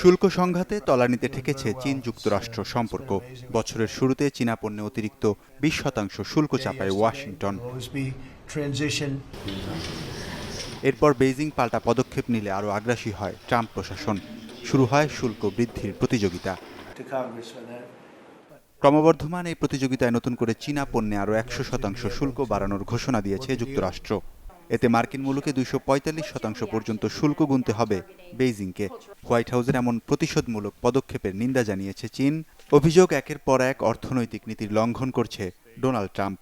শুল্ক সংঘাতে তলানিতে ঠেকেছে চীন যুক্তরাষ্ট্র সম্পর্ক বছরের শুরুতে চীনা পণ্যে অতিরিক্ত বিশ শতাংশ শুল্ক চাপায় ওয়াশিংটন. এরপর বেইজিং পাল্টা পদক্ষেপ নিলে আরও আগ্রাসী হয় ট্রাম্প প্রশাসন শুরু হয় শুল্ক বৃদ্ধির প্রতিযোগিতা. ক্রমবর্ধমান এই প্রতিযোগিতায় নতুন করে চীনা পণ্যে আরও একশো শতাংশ শুল্ক বাড়ানোর ঘোষণা দিয়েছে যুক্তরাষ্ট্র এতে মার্কিন মুলুকে দুইশো শতাংশ পর্যন্ত শুল্ক গুনতে হবে বেইজিংকে। হোয়াইট হাউসের এমন প্রতিশোধমূলক পদক্ষেপের নিন্দা জানিয়েছে চীন। অভিযোগ একের পর এক অর্থনৈতিক নীতির লঙ্ঘন করছে ডোনাল্ড ট্রাম্প।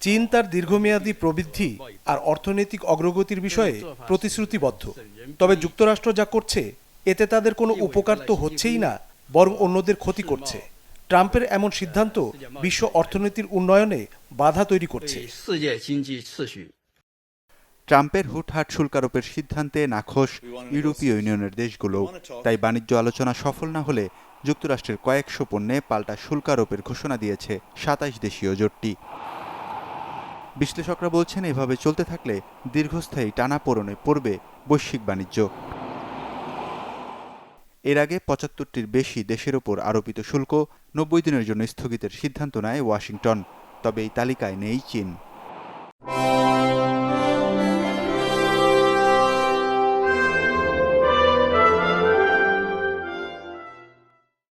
চীন তার দীর্ঘমেয়াদী প্রবৃদ্ধি আর অর্থনৈতিক অগ্রগতির বিষয়ে প্রতিশ্রুতিবদ্ধ। তবে যুক্তরাষ্ট্র যা করছে এতে তাদের কোনো উপকার তো হচ্ছেই না বরং অন্যদের ক্ষতি করছে। ট্রাম্পের এমন সিদ্ধান্ত বিশ্ব অর্থনীতির উন্নয়নে বাধা তৈরি করছে। ট্রাম্পের হুটহাট শুল্কারোপের সিদ্ধান্তে নাখোশ ইউরোপীয় ইউনিয়নের দেশগুলো। তাই বাণিজ্য আলোচনা সফল না হলে যুক্তরাষ্ট্রের কয়েকশো পণ্যে পাল্টা শুল্কারোপের ঘোষণা দিয়েছে সাতাইশ দেশীয় জোটটি। বিশ্লেষকরা বলছেন, এভাবে চলতে থাকলে দীর্ঘস্থায়ী টানাপোড়নে পড়বে বৈশ্বিক বাণিজ্য। এর আগে পঁচাত্তরটির বেশি দেশের ওপর আরোপিত শুল্ক নব্বই দিনের জন্য স্থগিতের সিদ্ধান্ত নেয় ওয়াশিংটন, তবে এই তালিকায় নেই চীন।